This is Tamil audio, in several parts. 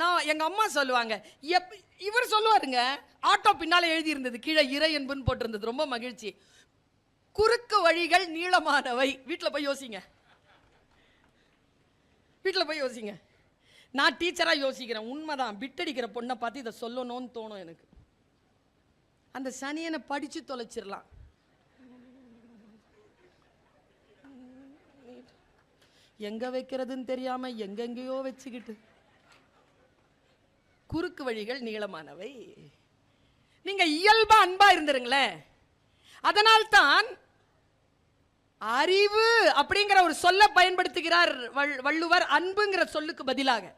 நான் எங்கள் அம்மா சொல்லுவாங்க எப் இவர் சொல்லுவாருங்க ஆட்டோ பின்னால் எழுதி இருந்தது கீழே இறை என்புன்னு போட்டிருந்தது ரொம்ப மகிழ்ச்சி. குறுக்கு வழிகள் நீளமானவை. வீட்டில் போய் யோசிங்க. வீட்டில் போய் யோசிங்க. நான் டீச்சராக யோசிக்கிறேன் உண்மைதான். பிட்டடிக்கிற பொண்ணை பார்த்து இதை சொல்லணும்னு தோணும் எனக்கு. அந்த சனியனை படித்து தொலைச்சிடலாம். எங்கே வைக்கிறதுன்னு தெரியாமல் எங்கெங்கேயோ வச்சுக்கிட்டு. குறுக்கு வழிகள் நீளமானவை. நீங்க இயல்பா அன்பா இருந்துருங்களேன். அதனால்தான் அறிவு அப்படிங்கிற ஒரு சொல்ல பயன்படுத்துகிறார் வள்- வள்ளுவர் அன்புங்கிற சொல்லுக்கு பதிலாக.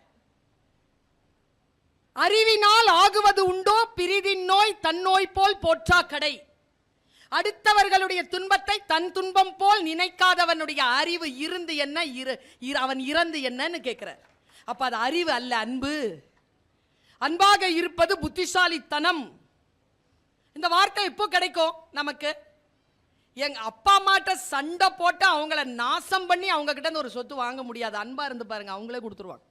அறிவினால் ஆகுவது உண்டோ பிரிதின் நோய் தன்னோய் போல் போற்றா கடை. அடுத்தவர்களுடைய துன்பத்தை தன் துன்பம் போல் நினைக்காதவனுடைய அறிவு இருந்து என்ன இரு இரு- அவன் இறந்து என்னன்னு கேட்கிறார். அப்ப அது அறிவு அல்ல அன்பு. அன்பாக இருப்பது புத்திசாலித்தனம். இந்த வார்த்தை எப்போ கிடைக்கும் நமக்கு. எங்க அப்பா அம்மாட்ட சண்டை போட்டு அவங்கள நாசம் பண்ணி அவங்க கிட்ட ஒரு சொத்து வாங்க முடியாது. அன்பா இருந்து பாருங்க அவங்களே கொடுத்துருவாங்க.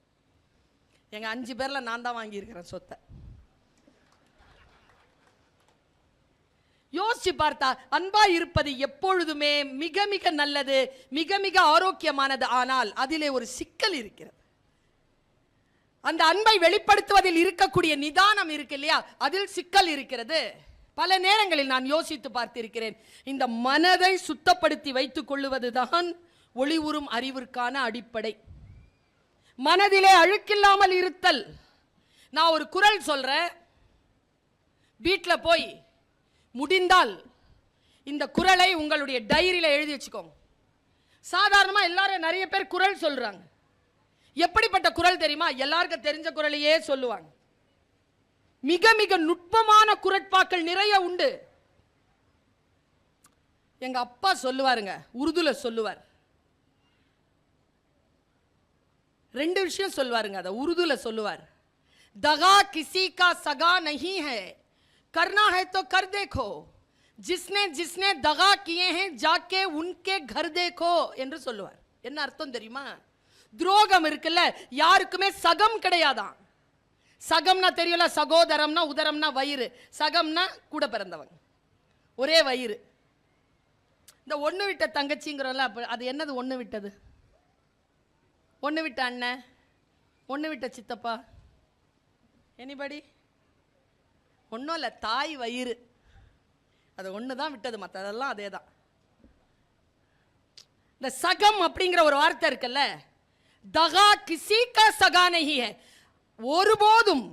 எங்க அஞ்சு பேர்ல நான் தான் வாங்கியிருக்கிறேன் சொத்தை. யோசிச்சு பார்த்தா அன்பா இருப்பது எப்பொழுதுமே மிக மிக நல்லது மிக மிக ஆரோக்கியமானது. ஆனால் அதிலே ஒரு சிக்கல் இருக்கிறது. அந்த அன்பை வெளிப்படுத்துவதில் இருக்கக்கூடிய நிதானம் இருக்கு இல்லையா? அதில் சிக்கல் இருக்கிறது. பல நேரங்களில் நான் யோசித்து பார்த்திருக்கிறேன். இந்த மனதை சுத்தப்படுத்தி வைத்துக் கொள்ளுவதுதான் ஒளி உறும் அறிவிற்கான அடிப்படை. மனதிலே அழுக்கில்லாமல் இருத்தல். நான் ஒரு குரல் சொல்றேன். வீட்டில் போய் முடிந்தால் இந்த குரலை உங்களுடைய டைரியில் எழுதி வச்சுக்கோங்க. சாதாரணமாக எல்லாரும் நிறைய பேர் குரல் சொல்றாங்க. எப்படிப்பட்ட குரல் தெரியுமா எல்லாருக்கும் தெரிஞ்ச குரலையே சொல்லுவாங்க மிக மிக நுட்பமான குரட்பாக்கள் நிறைய உண்டு எங்க அப்பா சொல்லுவாருங்க உருதுல சொல்லுவார் ரெண்டு விஷயம் சொல்லுவாருங்க அதை உருதுல சொல்லுவார் दगा किसी का सगा नहीं है करना है तो कर देखो जिसने जिसने दगा किए हैं जाके उनके घर देखो என்று சொல்லுவார் என்ன அர்த்தம் தெரியுமா துரோகம் இருக்குல்ல யாருக்குமே சகம் கிடையாதான். சகம்னா தெரியல சகோதரம்னா உதரம்னா வயிறு சகம்னா கூட பிறந்தவங்க. ஒரே வயிறு. இந்த ஒன்று விட்ட தங்கச்சிங்கிறோம்ல அப்போ அது என்னது ஒன்று விட்டது? ஒன்று விட்ட அண்ணன் ஒன்று விட்ட சித்தப்பா. எனிபடி ஒன்றும் இல்லை தாய் வயிறு. அது ஒன்று தான் விட்டது மற்றதெல்லாம் அதே தான் இந்த சகம் அப்படிங்கிற ஒரு வார்த்தை இருக்குல்ல தகா கிசி கா சகா நகி ஹே ஒருபோதும்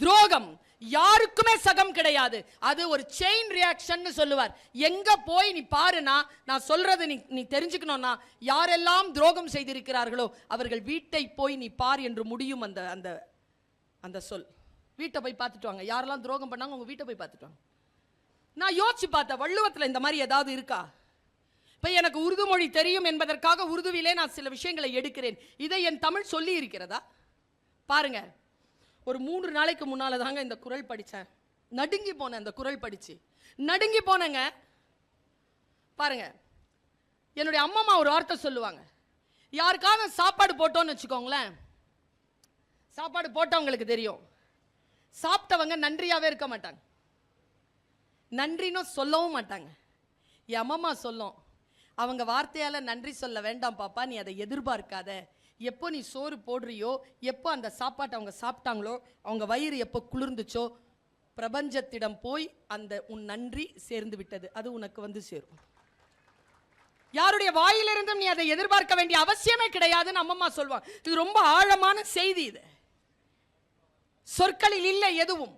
துரோகம் யாருக்குமே சகம் கிடையாது. அது ஒரு செயின் ரியாக்ஷன் சொல்லுவார். எங்க போய் நீ பாருனா நான் சொல்றது நீ நீ தெரிஞ்சுக்கணும்னா யாரெல்லாம் துரோகம் செய்திருக்கிறார்களோ அவர்கள் வீட்டை போய் நீ பார் என்று முடியும் அந்த அந்த அந்த சொல். வீட்டை போய் பார்த்துட்டு வாங்க. யாரெல்லாம் துரோகம் பண்ணாங்க உங்க வீட்டை போய் பார்த்துட்டு வாங்க. நான் யோசிச்சு பார்த்தேன். வள்ளுவத்தில் இந்த மாதிரி ஏதாவது இருக்கா? இப்போ எனக்கு உருது மொழி தெரியும் என்பதற்காக உருதுவிலே நான் சில விஷயங்களை எடுக்கிறேன். இதை என் தமிழ் சொல்லி இருக்கிறதா? பாருங்க. ஒரு மூன்று நாளைக்கு முன்னால் தாங்க இந்த குரல் படித்தேன். நடுங்கி போனேன் இந்த குரல் படித்து நடுங்கி போனேங்க. பாருங்க. என்னுடைய அம்மா ஒரு வார்த்தை சொல்லுவாங்க. யாருக்காவது சாப்பாடு போட்டோன்னு வச்சுக்கோங்களேன். சாப்பாடு போட்டவங்களுக்கு தெரியும். சாப்பிட்டவங்க நன்றியாகவே இருக்க மாட்டாங்க. நன்றின்னு சொல்லவும் மாட்டாங்க. என் அம்மம்மா சொல்லும். அவங்க வார்த்தையால் நன்றி சொல்ல வேண்டாம் பாப்பா நீ அதை எதிர்பார்க்காத. எப்போ நீ சோறு போடுறியோ எப்போ அந்த சாப்பாட்டை அவங்க சாப்பிட்டாங்களோ அவங்க வயிறு எப்போ குளிர்ந்துச்சோ பிரபஞ்சத்திடம் போய் அந்த உன் நன்றி சேர்ந்து விட்டது. அது உனக்கு வந்து சேரும். யாருடைய வாயிலிருந்தும் நீ அதை எதிர்பார்க்க வேண்டிய அவசியமே கிடையாதுன்னு அம்மம்மா சொல்லுவாங்க. இது ரொம்ப ஆழமான செய்தி இது. சொற்களில் இல்லை எதுவும்.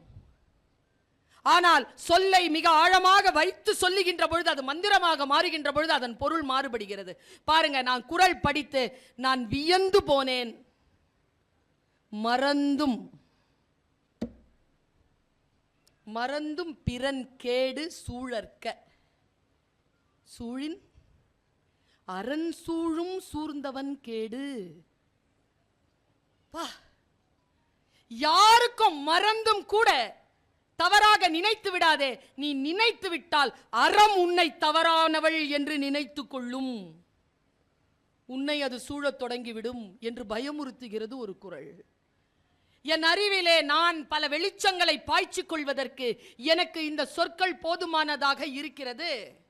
ஆனால் சொல்லை மிக ஆழமாக வைத்து சொல்லுகின்ற பொழுது அது மந்திரமாக மாறுகின்ற பொழுது அதன் பொருள் மாறுபடுகிறது. பாருங்க நான் குரல் படித்து நான் வியந்து போனேன். மறந்தும். மறந்தும் பிறன் கேடு சூழற்க. சூழின் அரண் சூழும் சூர்ந்தவன் கேடு. பா யாருக்கும் மறந்தும் கூட தவறாக நினைத்து விடாதே. நீ நினைத்து விட்டால் அறம் உன்னை தவறானவள் என்று நினைத்து கொள்ளும். உன்னை அது சூழத் தொடங்கிவிடும் என்று பயமுறுத்துகிறது ஒரு குரல். என் அறிவிலே நான் பல வெளிச்சங்களை பாய்ச்சிக் கொள்வதற்கு எனக்கு இந்த சொற்கள் போதுமானதாக இருக்கிறது.